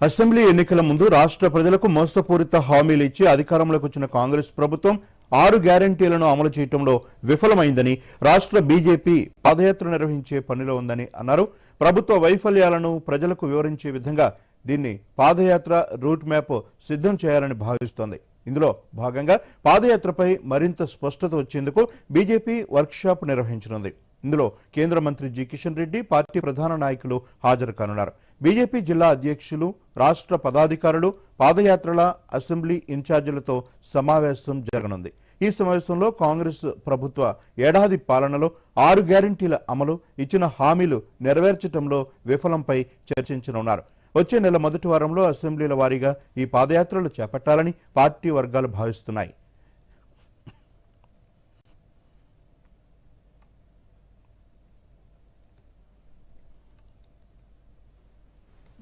Assembly ఎన్నికల ముందు రాష్ట్ర ప్రజలకు మోసపూరిత హామీలు ఇచ్చి అధికారంలోకి వచ్చిన కాంగ్రెస్ ప్రభుత్వం ఆరు గ్యారంటీలను అమలు చేయడంలో విఫలమైందని రాష్ట్ర బీజేపీ పాదయాత్ర నిర్వహించే పనిలో ఉందని అన్నారు. ప్రభుత్వ వైఫల్యాలను ప్రజలకు వివరించే విధంగా దీన్ని పాదయాత్ర రూట్ మ్యాప్ సిద్ధం చేయాలని భావిస్తోంది. ఇందులో భాగంగా పాదయాత్రపై మరింత స్పష్టత వచ్చేందుకు బీజేపీ వర్క్షాప్ నిర్వహించనుంది. ఇందులో కేంద్ర మంత్రి జి కిషన్ రెడ్డి పార్టీ ప్రధాన నాయకులు హాజరు కానున్నారు. బీజేపీ జిల్లా అధ్యక్షులు రాష్ట్ర పదాధికారులు పాదయాత్రల అసెంబ్లీ ఇన్ఛార్జీలతో సమావేశం జరగనుంది. ఈ సమావేశంలో కాంగ్రెస్ ప్రభుత్వ ఏడాది పాలనలో ఆరు గ్యారంటీల అమలు ఇచ్చిన హామీలు నెరవేర్చడంలో విఫలంపై చర్చించనున్నారు. వచ్చే నెల మొదటి వారంలో అసెంబ్లీల వారీగా ఈ పాదయాత్రలు చేపట్టాలని పార్టీ వర్గాలు భావిస్తున్నాయి.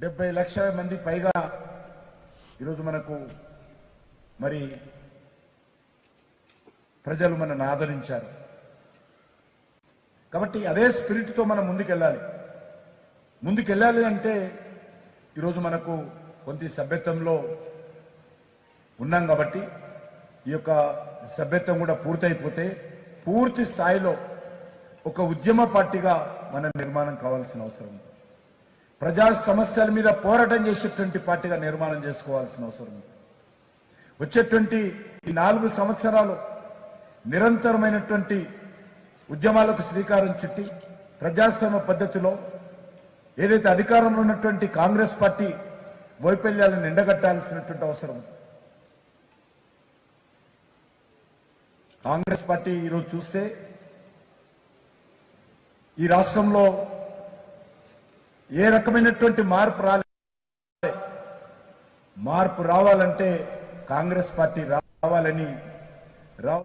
డెబ్బై లక్షల మంది పైగా ఈరోజు మనకు మరి ప్రజలు మనల్ని ఆదరించారు. కాబట్టి అదే స్పిరిట్తో మనం ముందుకెళ్ళాలి. ముందుకెళ్ళాలి అంటే ఈరోజు మనకు కొంత సభ్యత్వంలో ఉన్నాం కాబట్టి ఈ యొక్క సభ్యత్వం కూడా పూర్తయిపోతే పూర్తి స్థాయిలో ఒక ఉద్యమ పార్టీగా మన నిర్మాణం కావాల్సిన అవసరం ఉంది. ప్రజా సమస్యల మీద పోరాటం చేసేటువంటి పార్టీగా నిర్మాణం చేసుకోవాల్సిన అవసరం ఉంది. వచ్చేటువంటి ఈ నాలుగు సంవత్సరాలు నిరంతరమైనటువంటి ఉద్యమాలకు శ్రీకారం చుట్టి ప్రజాస్వామ్య పద్ధతిలో ఏదైతే అధికారంలో ఉన్నటువంటి కాంగ్రెస్ పార్టీ వైఫల్యాలను ఎండగట్టాల్సినటువంటి అవసరం కాంగ్రెస్ పార్టీ ఈరోజు చూస్తే ఈ రాష్ట్రంలో ఏ రకమైనటువంటి మార్పు రాలే. మార్పు రావాలంటే కాంగ్రెస్ పార్టీ రావాలని రావు